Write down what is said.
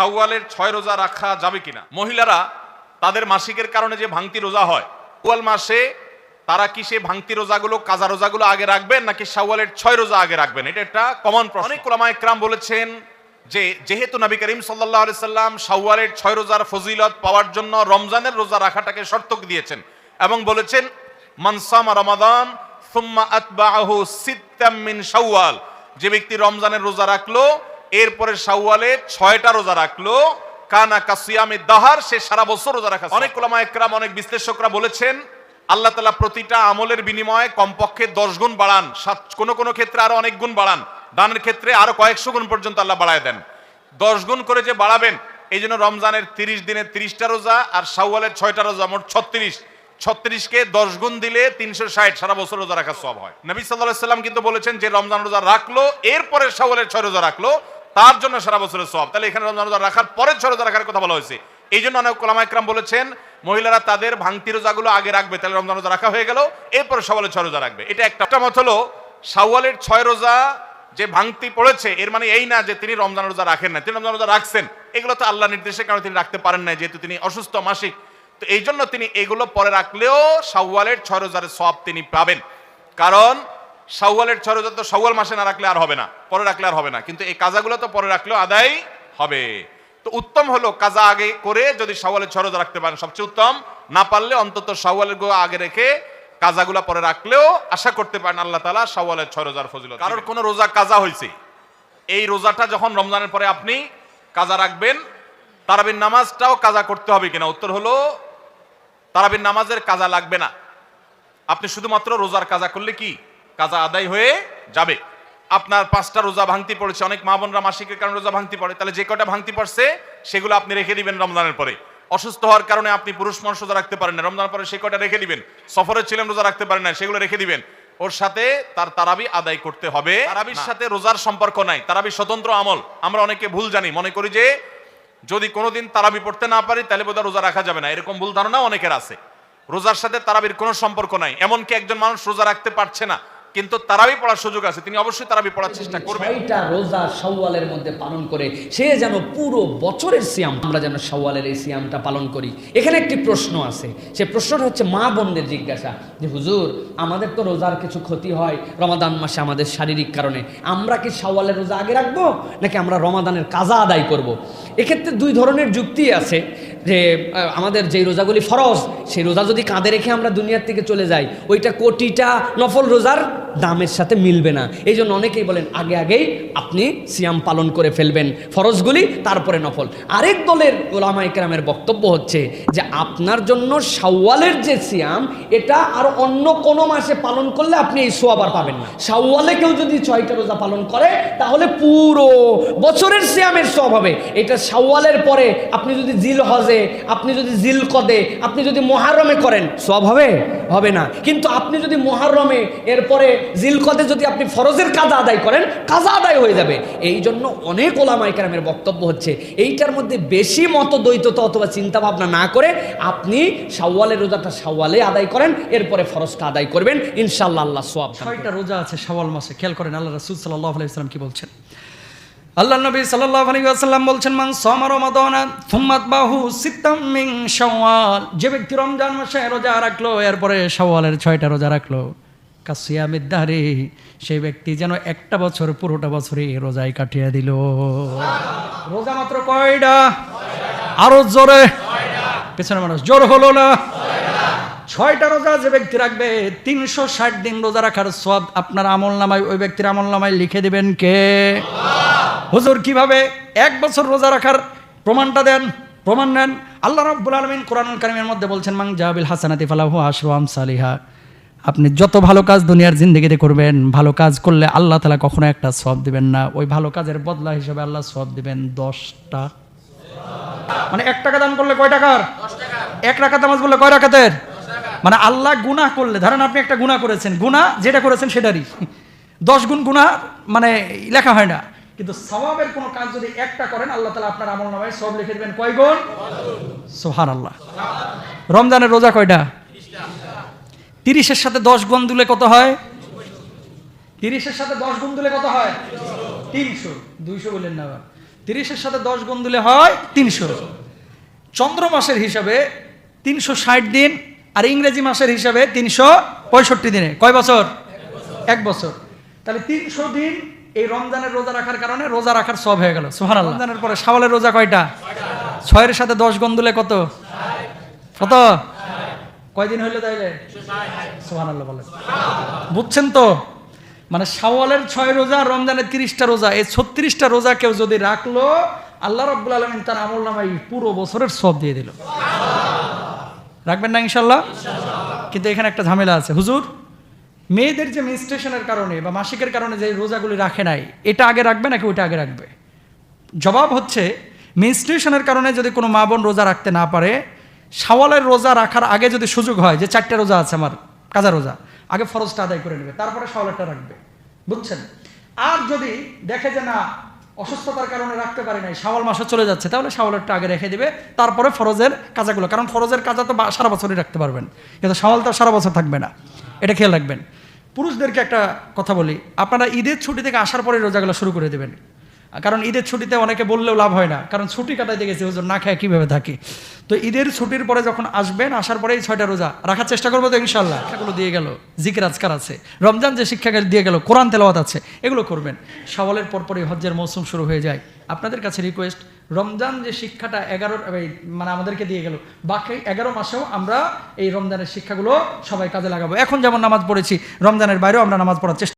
শাওয়ালের ছয় রোজা রাখা যাবে কিনা? মহিলারা তাদের মাসিকের কারণে যে ভাঙতি রোজা হয়, শাওয়াল মাসে তারা কি সে ভাঙতি রোজাগুলো, কাজা রোজাগুলো আগে রাখবেন, নাকি শাওয়ালের ছয় রোজা আগে রাখবেন? এটা একটা কমন প্রশ্ন। অনেক ওলামা একরাম বলেছেন যে, যেহেতু নবী করিম সাল্লাহ সাল্লাম শাওয়ালের ছয় রোজার ফজিলত পাওয়ার জন্য রমজানের রোজা রাখাটাকে শর্ত দিয়েছেন এবং বলেছেন মানসামা রমাদান, সুম্মা আতবাহু সিত্তাম মিন শাওয়াল। যে ব্যক্তি রমজানের রোজা রাখল এরপরে শাওয়ালে ছয়টা রোজা রাখল। কানা কাসিয়ামে দাহার সে সারা বছর রোজা রাখা অনেক ওলামা একরাম অনেক বিশ্লেষকরা বলেছেন আল্লাহ তালা প্রতিটা আমলের বিনিময়ে কমপক্ষে দশ গুণ বাড়ান। সাত কোনো কোনো ক্ষেত্রে আরও অনেক গুণ বাড়ান। দানের ক্ষেত্রে আরও কয়েকশো গুণ পর্যন্ত আল্লাহ বাড়ায় দেন। দশ গুণ করে যে বাড়াবেন এই জন্য রমজানের তিরিশ দিনে তিরিশটা রোজা আর শাওয়ালের ছয়টা রোজা মোট ছত্রিশ। ছত্রিশকে দশ গুণ দিলে তিনশো ষাট সারা বছর রোজা রাখা সব হয়। নবী সাল্লাহ সাল্লাম কিন্তু বলেছেন যে রমজান রোজা রাখল এরপরে শাওয়ালের ছয় রোজা রাখল তার জন্য সারা বছরের সব। তাহলে এখানে রমজান রোজা রাখার পরে ছয় রোজা রাখার কথা বলা হয়েছে। এই জন্য অনেক কোলামা একরাম বলেছেন, মহিলারা তাদের ভাঙতি রোজাগুলো আগে রাখবে, তাহলে রমজান রোজা রাখা হয়ে গেল, এরপরে শাওয়ালের ছয় রোজা রাখবে। এটা একটা মত হলো, সাওয়ালের ছয় রোজা যে ভাঙতি পড়েছে, এর মানে এই না যে তিনি রমজান রোজা রাখেন না তিনি রমজান রোজা রাখছেন, এগুলো তো আল্লাহ নির্দেশের কারণে তিনি রাখতে পারেন না যেহেতু তিনি অসুস্থ মাসিক। তো এই জন্য তিনি এগুলো পরে রাখলেও সাওয়ালের ছয় রোজার সব তিনি পাবেন। কারণ শাওয়ালের ছয় রোজা তো শাওয়াল মাসে না রাখলে আর হবে না, পরে রাখলে আর হবে না। কিন্তু এই কাজাগুলো তো পরে রাখলেও আদায় হবে। তো উত্তম হলো কাজা আগে করে যদি শাওয়ালের ছয় রাখতে পারেন, সবচেয়ে উত্তম। না পারলে অন্তত শাওয়ালের গো আগে রেখে কাজাগুলা পরে রাখলেও আশা করতে পারেন আল্লাহ তালা শাওয়ালের ছয় রোজার ফজিলত কারোর কোনো রোজা কাজা হয়েছে এই রোজাটা যখন রমজানের পরে আপনি কাজা রাখবেন, তারাবির নামাজটাও কাজা করতে হবে কিনা? উত্তর হলো, তারাবির নামাজের কাজা লাগবে না। আপনি শুধুমাত্র রোজার কাজা করলে কি কাজা আদায় হয়ে যাবে। আপনার পাঁচটা রোজা ভাঙতি পড়েছে অনেক মা বোনরা মাসিকের কারণে রোজা ভাঙতি পড়ে। তাহলে যে কটা ভাঙতি পড়ছে সেগুলো আপনি রেখে দিবেন রমজানের পরে। অসুস্থ হওয়ার কারণে আপনি পুরুষ মানুষ রোজা রাখতে পারেন না। রমজানের পরে সে কটা রেখে দিবেন? সফরে ছিলেন রোজা রাখতে পারেন না সেগুলো রেখে দিবেন। ওর সাথে তার তারাবি আদায় করতে হবে। তারাবির সাথে রোজার সম্পর্ক নাই। তারাবি স্বতন্ত্র আমল। আমরা অনেকে ভুল জানি। মনে করি যে যদি কোনোদিন তারাবি পড়তে না পারি তাহলে বোধহয় রোজা রাখা যাবে না। এরকম ভুল ধারণা অনেকের আছে। রোজার সাথে তারাবির কোনো সম্পর্ক নাই। এমনকি একজন মানুষ রোজা রাখতে পারছে না। কিন্তু তারাবি পড়ার সুযোগ আছে তিনি অবশ্যই তারাবি পড়ার চেষ্টা করবেন ছয়টা রোজা শাওয়ালের মধ্যে পালন করে সে যেন পুরো বছরের সিয়াম আমরা যেন শাওয়ালের এই সিয়ামটা পালন করি এখানে একটি প্রশ্ন আছে সে প্রশ্নটা হচ্ছে মা বোনদের জিজ্ঞাসা যে হুজুর আমাদের তো রোজার কিছু ক্ষতি হয় রমাদান মাসে আমাদের শারীরিক কারণে আমরা কি শাওয়ালের রোজা আগে রাখব নাকি আমরা রমাদানের কাজা আদায় করব। এক্ষেত্রে দুই ধরনের যুক্তি আছে যে আমাদের যেই রোজাগুলি ফরজ সেই রোজা যদি কাঁধে রেখে আমরা দুনিয়ার থেকে চলে যাই ওইটা কোটিটা নফল রোজার দামের সাথে মিলবে না। এই জন্য অনেকেই বলেন, আগে আগেই আপনি সিয়াম পালন করে ফেলবেন। ফরজগুলি তারপরে নফল। আরেক দলের ওলামা ইকরামের বক্তব্য হচ্ছে যে, আপনার জন্য শাওয়ালের যে সিয়াম, এটা আর অন্য কোনো মাসে পালন করলে আপনি এই সোয়াবার পাবেন না। শাওয়ালে কেউ যদি ছয়টা রোজা পালন করে, তাহলে পুরো বছরের সিয়ামের সব হবে। এটা শাওয়ালের পরে আপনি যদি জিল হজে আপনি যদি জিল কদে আপনি যদি মহারমে করেন সব হবে? হবে না। কিন্তু আপনি যদি মহারমে, এরপরে জিল কদে যদি আপনি ফরজের কাজা আদায় করেন, কাজা আদায় হয়ে যাবে। এই জন্য অনেক ওলামাই কেরামের বক্তব্য হচ্ছে, এইটার মধ্যে বেশি মত দ্বৈততা অথবা চিন্তা ভাবনা না করে আপনি শাওয়ালের রোজাটা শাওয়ালে আদায় করেন, এরপরে ফরজটা আদায় করবেন ইনশাল্লাহ আল্লাহ সোয়াব ছয়টা রোজা আছে শাওয়াল মাসে, খেয়াল করেন আল্লাহ রাসূল সাল্লাল্লাহু আলাইহি ওয়াসাল্লাম কি বলছেন? আল্লাহ নবী সাল্লাল্লাহু আলাইহি ওয়াসাল্লাম বলছেন, মান সামা রমাদানা থুম্মাত বাহু সিত্তাম মিন শাওয়াল। যে ব্যক্তি রমজান মাসে রোজা রাখল, এরপরে শাওয়ালের ছয়টা রোজা রাখল। কাসিয়ামিদ দাহরি সেই ব্যক্তি যেন একটা বছর, পুরোটা বছরই রোজায় কাটিয়ে দিল। রোজা মাত্র কয়টা? আরও জোরে। পেছনে মানুষ, জোর হলো না? ছয়টা রোজা যে ব্যক্তি রাখবে, তিনশো ষাট দিন রোজা রাখার সব আপনার আমল নামায়, ওই ব্যক্তির আমল নামায় লিখে দেবেন কে? হুজুর, কীভাবে এক বছর রোজা রাখার প্রমাণটা দেন? প্রমাণ নেন। আল্লাহ রাব্বুল আলামিন কোরআনুল কারিমের মধ্যে বলছেন মাং জাহাবিল হাসানাতি ফালাহু আশরু সালিহা। আপনি যত ভালো কাজ দুনিয়ার জিন্দগিতে করবেন, ভালো কাজ করলে আল্লাহ তালা কখনো একটা সব দিবেন না। ওই ভালো কাজের বদলা হিসেবে আল্লাহ সব দিবেন দশটা। মানে এক টাকা দান করলে কয় টাকার? এক টাকা নামাজ বললে কয় রাকাতের? মানে আল্লাহ গুনাহ করলে, ধরেন আপনি একটা গুনাহ করেছেন, গুনাহ যেটা করেছেন সেটারই। দশ গুণ গুনাহ মানে লেখা হয় না। কিন্তু সওয়াবের কোনো কাজ যদি একটা করেন, আল্লাহ তালা আপনার আমল নামায় সব লিখে দেবেন কয় গুণ? সোহান আল্লাহ রমজানের রোজা কয়টা? তিরিশের সাথে দশ গুণ দিলে কত হয়? তিরিশের সাথে দশ গুণ দিলে কত হয়? তিনশো। দুইশো বললেন না আবার। তিরিশের সাথে দশ গুণ দিলে হয় তিনশো। চন্দ্র মাসের হিসাবে তিনশো ষাট দিন আর ইংরেজি মাসের হিসাবে তিনশো পঁয়ষট্টি দিনে। কয় বছর? এক বছর। তাহলে তিনশো দিন এই রমজানের রোজা রাখার কারণে রোজা রাখার সব হয়ে গেল। সোহান রমজানের পরে সাওয়ালের রোজা কয়টা? ছয়ের সাথে দশ গুণ দিলে কত? কত? কয়দিন হইল তাইলে? সোহান আল্লাহ বলেন বুঝছেন তো? মানে শাওয়ালের ছয় রোজা রমজানের তিরিশটা রোজা এই ছত্রিশটা রোজা কেউ যদি রাখল আল্লাহ রব্বুল আলমিন তার আমল নামাই পুরো বছরের সব দিয়ে দিল। রাখবেন না ইনশাল্লাহ কিন্তু এখানে একটা ঝামেলা আছে। হুজুর মেয়েদের যে মেনস্ট্রেশনের কারণে বা মাসিকের কারণে যে রোজাগুলি রাখে নাই এটা আগে রাখবে নাকি ওইটা আগে রাখবে? জবাব হচ্ছে মেনস্ট্রেশনের কারণে যদি কোনো মা বোন রোজা রাখতে না পারে শাওয়ালের রোজা রাখার আগে যদি সুযোগ হয়, যে চারটে রোজা আছে আমার, কাজা রোজা, আগে ফরজটা আদায় করে নেবে, তারপরে শাওয়ালেরটা রাখবে। বুঝছেন? আর যদি দেখে যে না, অসুস্থতার কারণে রাখতে পারি নাই, শাওয়াল মাসে চলে যাচ্ছে, তাহলে শাওয়ালেরটা আগে রেখে দিবে, তারপরে ফরজের কাজাগুলো, কারণ ফরজের কাজা তো সারা বছরই রাখতে পারবেন। কিন্তু শাওয়াল তো সারা বছর থাকবে না। এটা খেয়াল রাখবেন। পুরুষদেরকে একটা কথা বলি, আপনারা ঈদের ছুটি থেকে আসার পরে রোজাগুলো শুরু করে দেবেন। কারণ ঈদের ছুটিতে অনেকে বললেও লাভ হয় না। কারণ ছুটি কাটাইতে গেছে, হুজুর, না খেয়ে কীভাবে থাকি? তো ঈদের ছুটির পরে যখন আসবেন, আসার পরে এই ছয়টা রোজা রাখার চেষ্টা করব তো ইনশাল্লাহ শিক্ষাগুলো দিয়ে গেল, জিকির আজকার আছে। রমজান যে শিক্ষা দিয়ে গেল, কোরআন তেলাওয়াত আছে, এগুলো করবেন। সওয়ালের পরপরই হজ্জের মৌসুম শুরু হয়ে যায়। আপনাদের কাছে রিকোয়েস্ট রমজান যে শিক্ষাটা এগারো মানে আমাদেরকে দিয়ে গেল, বাকি এগারো মাসেও আমরা এই রমজানের শিক্ষাগুলো সবাই কাজে লাগাবো। এখন যেমন নামাজ পড়েছি, রমজানের বাইরেও আমরা নামাজ পড়ার চেষ্টা